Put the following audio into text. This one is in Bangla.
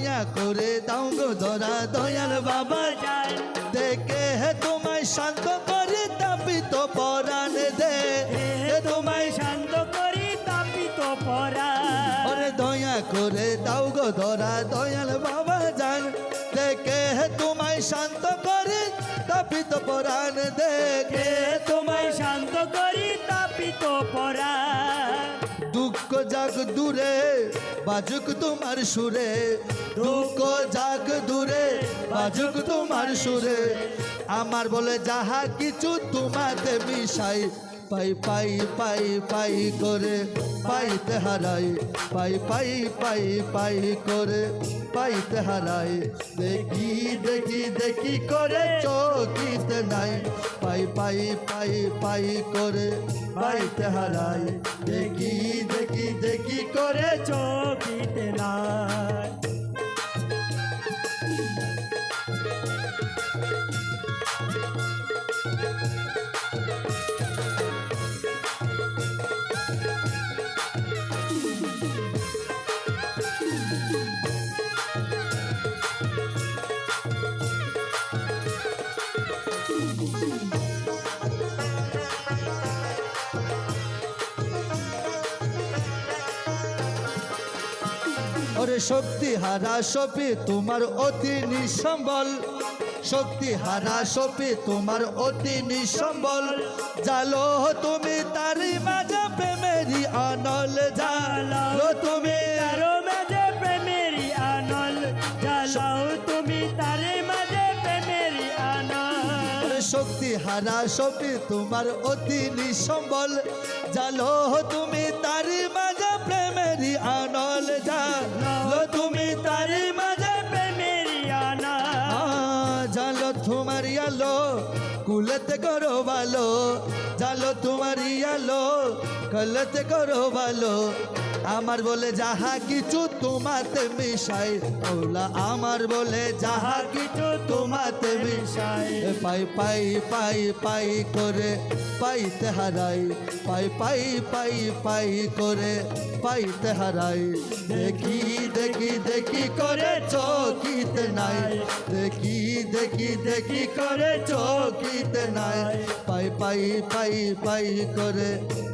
দয়া করে দাও গো ধরা দয়াল বাবা যান দেখে হে তোমায় শান্ত করে তাপিত পরাণ দে। হে তোমায় শান্ত করি তাপিত পরা ওরে দয়া করে দাও গো ধরা দয়াল বাবা জান দেখে হে তোমায় শান্ত করে তাপিত পরাণ দেখে তোমায় শান্ত করি তাপিত পরা দুঃখ যাক দূরে বাজুক তোমার সুরে, দুঃখ যাক দূরে, বাজুক তোমার সুরে। আমার বলে যাহা কিছু তোমাতে মিশাই, পাই পাই পাই পাই করে, পাইতে হারাই। পাই পাই পাই পাই করে, পাইতে হারাই। দেখি দেখি দেখি করে চকিতে নাই। পাই পাই পাই পাই করে পাইতে হারাই। দেখি দেখি দেখি করে চোখিতে ওরে শক্তি হারা সপি তোমার অতি নিঃসম্বল। শক্তি হারা সপি তোমার অতি নিঃসম্বল। জালো তুমি তারি মাঝে প্রেমেরি অনল জালো তুমি তারো মাঝে প্রেমেরি আনল জ্বালাও তুমি তারে মাঝে প্রেমেরি আনল। ওরে শক্তি হারা সপি তোমার অতি নিঃসম্বল। জালো তুমি তারি মাঝে প্রেমেরি অনল জালো জালো তোমার আলো কুলতে করো ভালো জালো তোমার আলো কলতে করো ভালো। আমার বলে যাহা কিছু তোমাতে মিশাই, ওলা আমার বলে যাহা কিছু তোমাতে মিশাই। পাই পাই পাই পাই করে পাইতে হারাই, পাই পাই পাই পাই করে পাইতে হারাই। দেখি দেখি দেখি করে চকিতে নাই, দেখি দেখি দেখি করে চকিতে নাই। পাই পাই পাই পাই করে